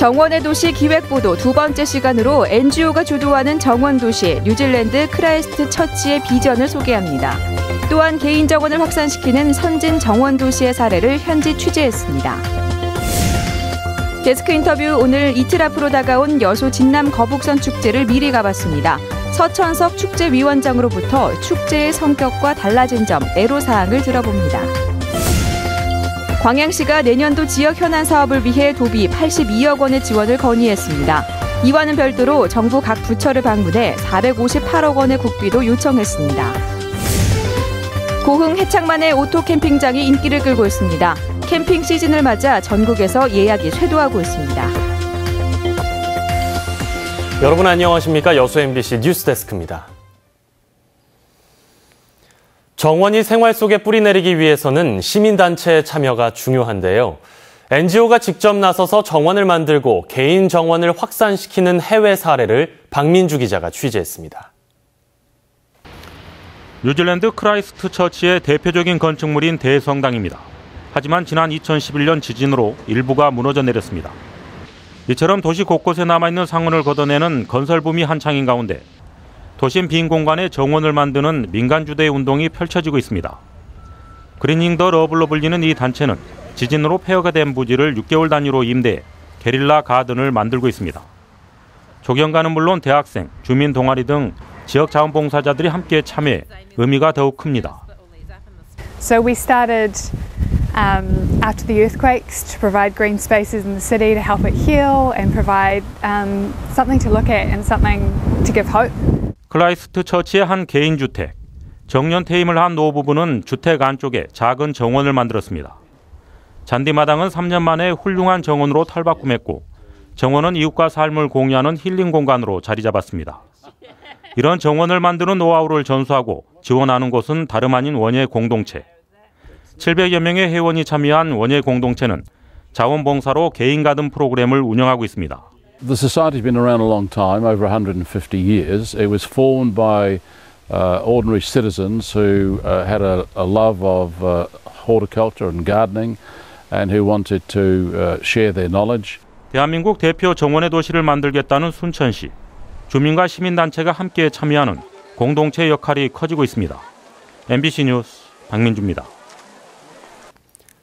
정원의 도시 기획보도 두 번째 시간으로 NGO가 주도하는 정원 도시 뉴질랜드 크라이스트 처치의 비전을 소개합니다. 또한 개인 정원을 확산시키는 선진 정원 도시의 사례를 현지 취재했습니다. 데스크 인터뷰 오늘 이틀 앞으로 다가온 여수 진남 거북선 축제를 미리 가봤습니다. 서천석 축제위원장으로부터 축제의 성격과 달라진 점, 애로사항을 들어봅니다. 광양시가 내년도 지역 현안 사업을 위해 도비 82억 원의 지원을 건의했습니다. 이와는 별도로 정부 각 부처를 방문해 458억 원의 국비도 요청했습니다. 고흥 해창만의 오토 캠핑장이 인기를 끌고 있습니다. 캠핑 시즌을 맞아 전국에서 예약이 쇄도하고 있습니다. 여러분 안녕하십니까? 여수 MBC 뉴스데스크입니다. 정원이 생활 속에 뿌리내리기 위해서는 시민단체의 참여가 중요한데요. NGO가 직접 나서서 정원을 만들고 개인 정원을 확산시키는 해외 사례를 박민주 기자가 취재했습니다. 뉴질랜드 크라이스트 처치의 대표적인 건축물인 대성당입니다. 하지만 지난 2011년 지진으로 일부가 무너져 내렸습니다. 이처럼 도시 곳곳에 남아있는 상원을 걷어내는 건설붐이 한창인 가운데 도심 빈 공간에 정원을 만드는 민간 주도의 운동이 펼쳐지고 있습니다. 그리닝 더 러블로 불리는 이 단체는 지진으로 폐허가 된 부지를 6개월 단위로 임대해 게릴라 가든을 만들고 있습니다. 조경가는 물론 대학생, 주민 동아리 등 지역 자원봉사자들이 함께 참여해 의미가 더욱 큽니다. So we started um, after the earthquakes to provide green spaces in the city to help it heal and provide um, something to look at and something to give hope. 클라이스트 처치의 한 개인 주택. 정년 퇴임을 한 노부부는 주택 안쪽에 작은 정원을 만들었습니다. 잔디마당은 3년 만에 훌륭한 정원으로 탈바꿈했고 정원은 이웃과 삶을 공유하는 힐링 공간으로 자리 잡았습니다. 이런 정원을 만드는 노하우를 전수하고 지원하는 곳은 다름 아닌 원예 공동체. 700여 명의 회원이 참여한 원예 공동체는 자원봉사로 개인 가든 프로그램을 운영하고 있습니다. The society's been around a long time, over 150 years. It was formed by uh, ordinary citizens who uh, had a, a, love of uh, horticulture and gardening and who wanted to share their knowledge. 대한민국 대표 정원의 도시를 만들겠다는 순천시. 주민과 시민단체가 함께 참여하는 공동체 역할이 커지고 있습니다. MBC 뉴스 박민주입니다.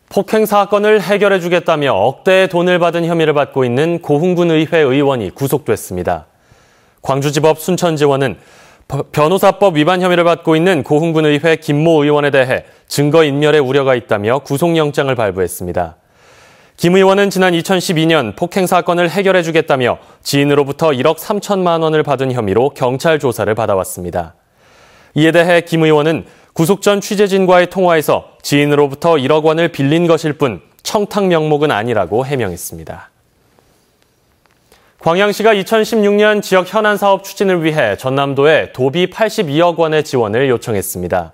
폭행 사건을 해결해 주겠다며 억대의 돈을 받은 혐의를 받고 있는 고흥군 의회 의원이 구속됐습니다. 광주지법 순천지원은 변호사법 위반 혐의를 받고 있는 고흥군 의회 김모 의원에 대해 증거인멸의 우려가 있다며 구속영장을 발부했습니다. 김 의원은 지난 2012년 폭행 사건을 해결해 주겠다며 지인으로부터 1억 3천만 원을 받은 혐의로 경찰 조사를 받아왔습니다. 이에 대해 김 의원은 구속 전 취재진과의 통화에서 지인으로부터 1억 원을 빌린 것일 뿐 청탁 명목은 아니라고 해명했습니다. 광양시가 2016년 지역 현안 사업 추진을 위해 전남도에 도비 82억 원의 지원을 요청했습니다.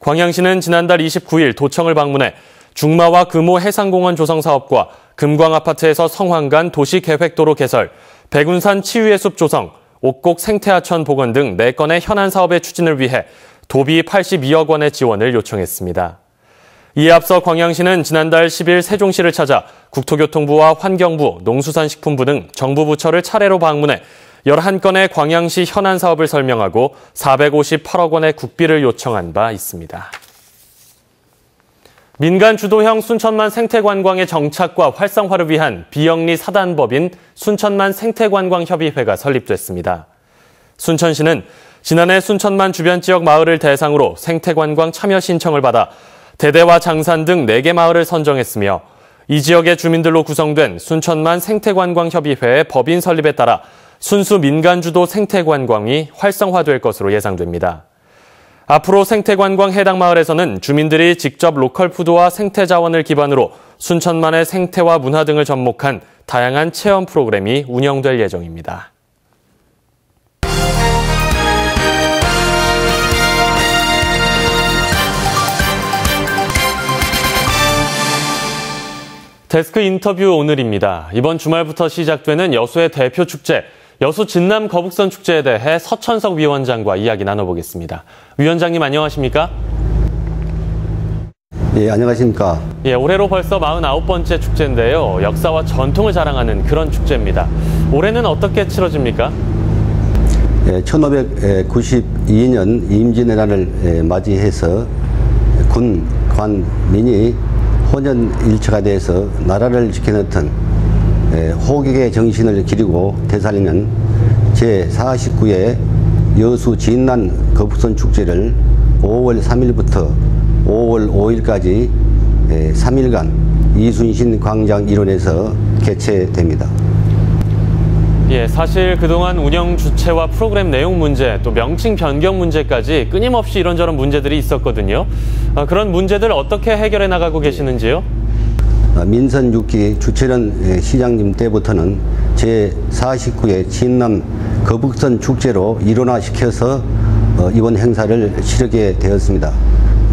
광양시는 지난달 29일 도청을 방문해 중마와 금호 해상공원 조성 사업과 금광 아파트에서 성황간 도시계획도로 개설, 백운산 치유의 숲 조성, 옥곡 생태하천 복원 등 4건의 현안 사업의 추진을 위해 도비 82억 원의 지원을 요청했습니다. 이에 앞서 광양시는 지난달 10일 세종시를 찾아 국토교통부와 환경부, 농수산식품부 등 정부 부처를 차례로 방문해 11건의 광양시 현안 사업을 설명하고 458억 원의 국비를 요청한 바 있습니다. 민간 주도형 순천만 생태관광의 정착과 활성화를 위한 비영리 사단법인 순천만 생태관광협의회가 설립됐습니다. 순천시는 지난해 순천만 주변 지역 마을을 대상으로 생태관광 참여 신청을 받아 대대와 장산 등 4개 마을을 선정했으며 이 지역의 주민들로 구성된 순천만 생태관광협의회의 법인 설립에 따라 순수 민간 주도 생태관광이 활성화될 것으로 예상됩니다. 앞으로 생태관광 해당 마을에서는 주민들이 직접 로컬 푸드와 생태 자원을 기반으로 순천만의 생태와 문화 등을 접목한 다양한 체험 프로그램이 운영될 예정입니다. 데스크 인터뷰 오늘입니다. 이번 주말부터 시작되는 여수의 대표 축제, 여수 진남 거북선 축제에 대해 서천석 위원장과 이야기 나눠보겠습니다. 위원장님 안녕하십니까? 예, 안녕하십니까. 예, 올해로 벌써 49번째 축제인데요. 역사와 전통을 자랑하는 그런 축제입니다. 올해는 어떻게 치러집니까? 예, 1592년 임진왜란을 예, 맞이해서 군, 관, 민이 혼연일체가 돼서 나라를 지켜냈던 예, 호객의 정신을 기리고 되살리는 제49회 여수 진난 거북선 축제를 5월 3일부터 5월 5일까지 3일간 이순신 광장 일원에서 개최됩니다. 예, 사실 그동안 운영 주체와 프로그램 내용 문제, 또 명칭 변경 문제까지 끊임없이 이런저런 문제들이 있었거든요. 아, 그런 문제들 어떻게 해결해 나가고 계시는지요? 어, 민선 6기 주철현 시장님 때부터는 제49회 진남 거북선 축제로 일원화시켜서 어, 이번 행사를 치르게 되었습니다.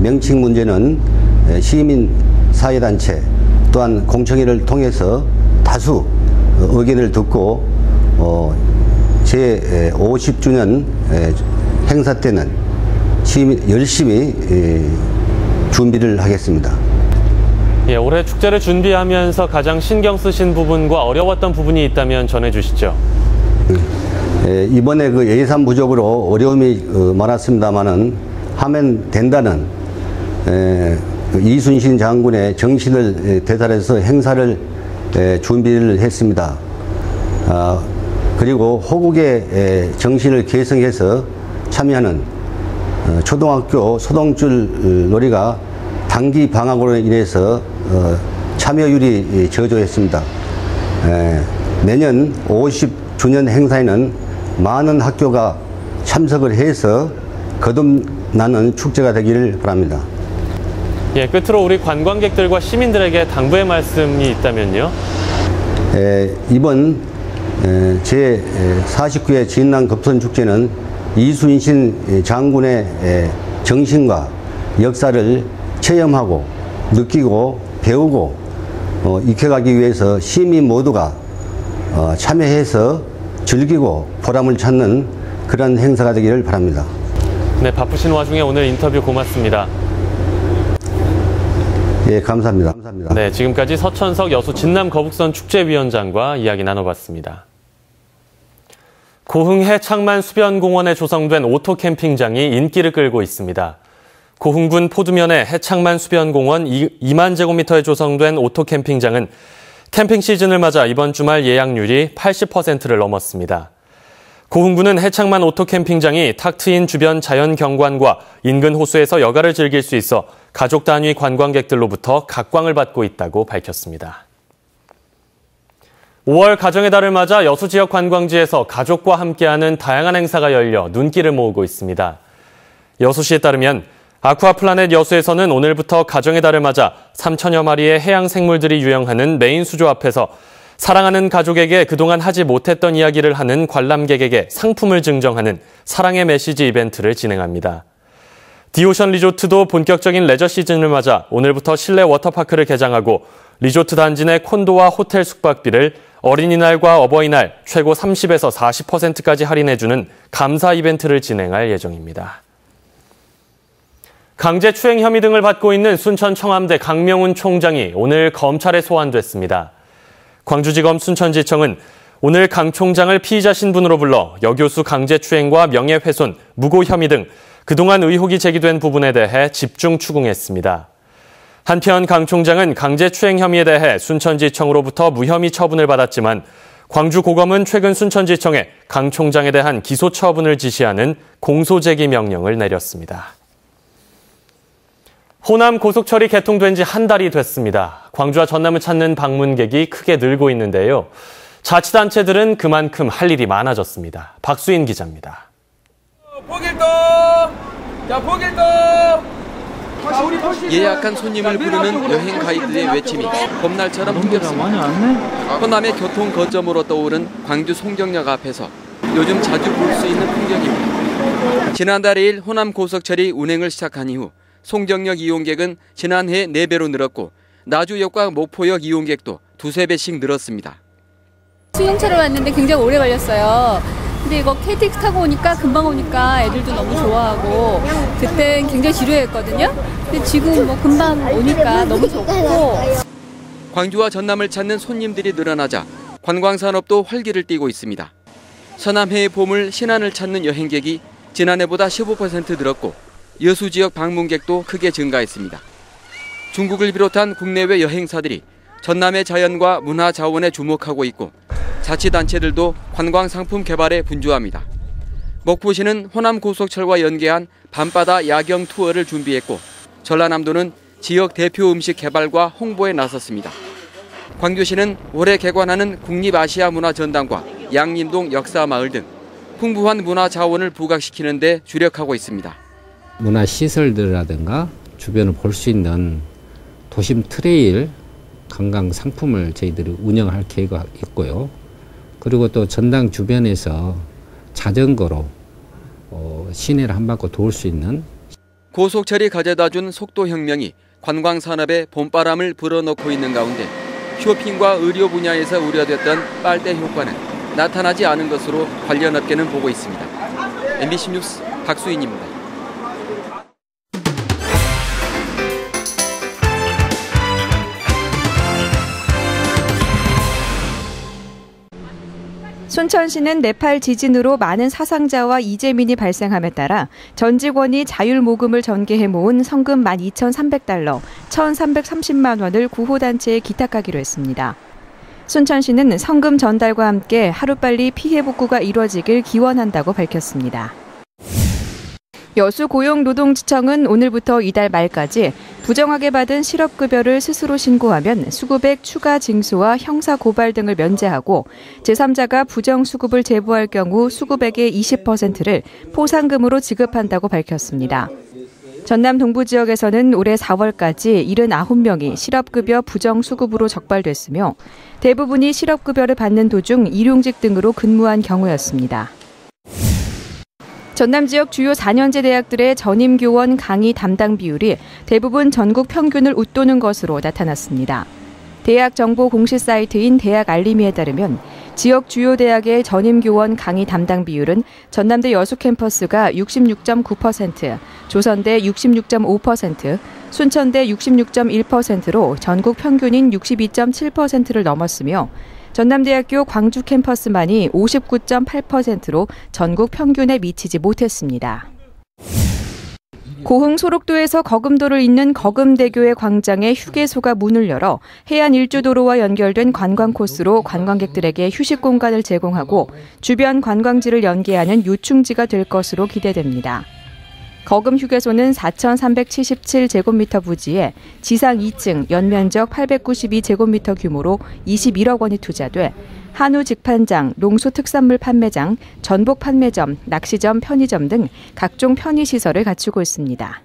명칭 문제는 시민 사회단체 또한 공청회를 통해서 다수 어, 의견을 듣고 어, 제 50주년 행사 때는 시민 열심히 준비를 하겠습니다. 예, 올해 축제를 준비하면서 가장 신경 쓰신 부분과 어려웠던 부분이 있다면 전해주시죠. 예, 이번에 그 예산 부족으로 어려움이 어, 많았습니다만은 하면 된다는 에, 그 이순신 장군의 정신을 대달해서 행사를 에, 준비를 했습니다. 아, 그리고 호국의 정신을 계승해서 참여하는 어, 초등학교 소동줄 놀이가 단기 방학으로 인해서 어, 참여율이 저조했습니다. 내년 50주년 행사에는 많은 학교가 참석을 해서 거듭나는 축제가 되기를 바랍니다. 예, 끝으로 우리 관광객들과 시민들에게 당부의 말씀이 있다면요? 에, 이번 에, 제 49회 진남 급선 축제는 이순신 장군의 에, 정신과 역사를 체험하고 느끼고 배우고 어, 익혀가기 위해서 시민 모두가 어, 참여해서 즐기고 보람을 찾는 그런 행사가 되기를 바랍니다. 네, 바쁘신 와중에 오늘 인터뷰 고맙습니다. 예, 감사합니다. 감사합니다. 네, 지금까지 서천석 여수 진남 거북선 축제위원장과 이야기 나눠봤습니다. 고흥해 창만 수변공원에 조성된 오토 캠핑장이 인기를 끌고 있습니다. 고흥군 포두면의 해창만 수변공원 2만 제곱미터에 조성된 오토 캠핑장은 캠핑 시즌을 맞아 이번 주말 예약률이 80%를 넘었습니다. 고흥군은 해창만 오토 캠핑장이 탁 트인 주변 자연 경관과 인근 호수에서 여가를 즐길 수 있어 가족 단위 관광객들로부터 각광을 받고 있다고 밝혔습니다. 5월 가정의 달을 맞아 여수 지역 관광지에서 가족과 함께하는 다양한 행사가 열려 눈길을 모으고 있습니다. 여수시에 따르면 아쿠아플라넷 여수에서는 오늘부터 가정의 달을 맞아 3천여 마리의 해양 생물들이 유영하는 메인 수조 앞에서 사랑하는 가족에게 그동안 하지 못했던 이야기를 하는 관람객에게 상품을 증정하는 사랑의 메시지 이벤트를 진행합니다. 디오션 리조트도 본격적인 레저 시즌을 맞아 오늘부터 실내 워터파크를 개장하고 리조트 단지 내 콘도와 호텔 숙박비를 어린이날과 어버이날 최고 30에서 40%까지 할인해주는 감사 이벤트를 진행할 예정입니다. 강제추행 혐의 등을 받고 있는 순천 청암대 강명훈 총장이 오늘 검찰에 소환됐습니다. 광주지검 순천지청은 오늘 강 총장을 피의자 신분으로 불러 여교수 강제추행과 명예훼손, 무고 혐의 등 그동안 의혹이 제기된 부분에 대해 집중 추궁했습니다. 한편 강 총장은 강제추행 혐의에 대해 순천지청으로부터 무혐의 처분을 받았지만 광주고검은 최근 순천지청에 강 총장에 대한 기소 처분을 지시하는 공소제기 명령을 내렸습니다. 호남 고속철이 개통된 지 한 달이 됐습니다. 광주와 전남을 찾는 방문객이 크게 늘고 있는데요. 자치단체들은 그만큼 할 일이 많아졌습니다. 박수인 기자입니다. 보길동! 자, 보길동! 예약한 손님을 부르는 여행 가이드의 외침이 봄날처럼 흥겹습니다. 호남의 교통 거점으로 떠오른 광주 송정역 앞에서 요즘 자주 볼 수 있는 풍경입니다. 지난달 2일 호남 고속철이 운행을 시작한 이후 송정역 이용객은 지난해 4배로 늘었고 나주역과 목포역 이용객도 두세 배씩 늘었습니다. 수용차로 왔는데 굉장히 오래 걸렸어요. 근데 이거 KTX 타고 오니까 금방 오니까 애들도 너무 좋아하고 그땐 굉장히 지루했거든요. 근데 지금 뭐 금방 오니까 너무 좋고 광주와 전남을 찾는 손님들이 늘어나자 관광산업도 활기를 띠고 있습니다. 서남해의 보물 신안을 찾는 여행객이 지난해보다 15% 늘었고 여수 지역 방문객도 크게 증가했습니다. 중국을 비롯한 국내외 여행사들이 전남의 자연과 문화 자원에 주목하고 있고 자치단체들도 관광 상품 개발에 분주합니다. 목포시는 호남 고속철과 연계한 밤바다 야경 투어를 준비했고 전라남도는 지역 대표 음식 개발과 홍보에 나섰습니다. 광주시는 올해 개관하는 국립아시아문화전당과 양림동 역사마을 등 풍부한 문화 자원을 부각시키는 데 주력하고 있습니다. 문화 시설들이라든가 주변을 볼 수 있는 도심 트레일 관광 상품을 저희들이 운영할 계획이 있고요. 그리고 또 전당 주변에서 자전거로 어, 시내를 한 바퀴 돌수 있는 고속철이 가져다 준 속도혁명이 관광 산업에 봄바람을 불어넣고 있는 가운데 쇼핑과 의료 분야에서 우려됐던 빨대 효과는 나타나지 않은 것으로 관련 업계는 보고 있습니다. MBC 뉴스 박수인입니다. 순천시는 네팔 지진으로 많은 사상자와 이재민이 발생함에 따라 전 직원이 자율 모금을 전개해 모은 성금 12,300달러, 1,330만 원을 구호단체에 기탁하기로 했습니다. 순천시는 성금 전달과 함께 하루빨리 피해 복구가 이루어지길 기원한다고 밝혔습니다. 여수 고용노동지청은 오늘부터 이달 말까지 부정하게 받은 실업급여를 스스로 신고하면 수급액 추가 징수와 형사 고발 등을 면제하고 제3자가 부정 수급을 제보할 경우 수급액의 20%를 포상금으로 지급한다고 밝혔습니다. 전남 동부 지역에서는 올해 4월까지 79명이 실업급여 부정 수급으로 적발됐으며 대부분이 실업급여를 받는 도중 일용직 등으로 근무한 경우였습니다. 전남 지역 주요 4년제 대학들의 전임 교원 강의 담당 비율이 대부분 전국 평균을 웃도는 것으로 나타났습니다. 대학 정보 공시 사이트인 대학 알림이에 따르면 지역 주요 대학의 전임 교원 강의 담당 비율은 전남대 여수 캠퍼스가 66.9%, 조선대 66.5%, 순천대 66.1%로 전국 평균인 62.7%를 넘었으며 전남대학교 광주 캠퍼스만이 59.8%로 전국 평균에 미치지 못했습니다. 고흥 소록도에서 거금도를 잇는 거금대교의 광장에 휴게소가 문을 열어 해안 일주도로와 연결된 관광 코스로 관광객들에게 휴식 공간을 제공하고 주변 관광지를 연계하는 요충지가 될 것으로 기대됩니다. 거금 휴게소는 4,377제곱미터 부지에 지상 2층 연면적 892제곱미터 규모로 21억 원이 투자돼 한우 직판장, 농수 특산물 판매장, 전복 판매점, 낚시점, 편의점 등 각종 편의 시설을 갖추고 있습니다.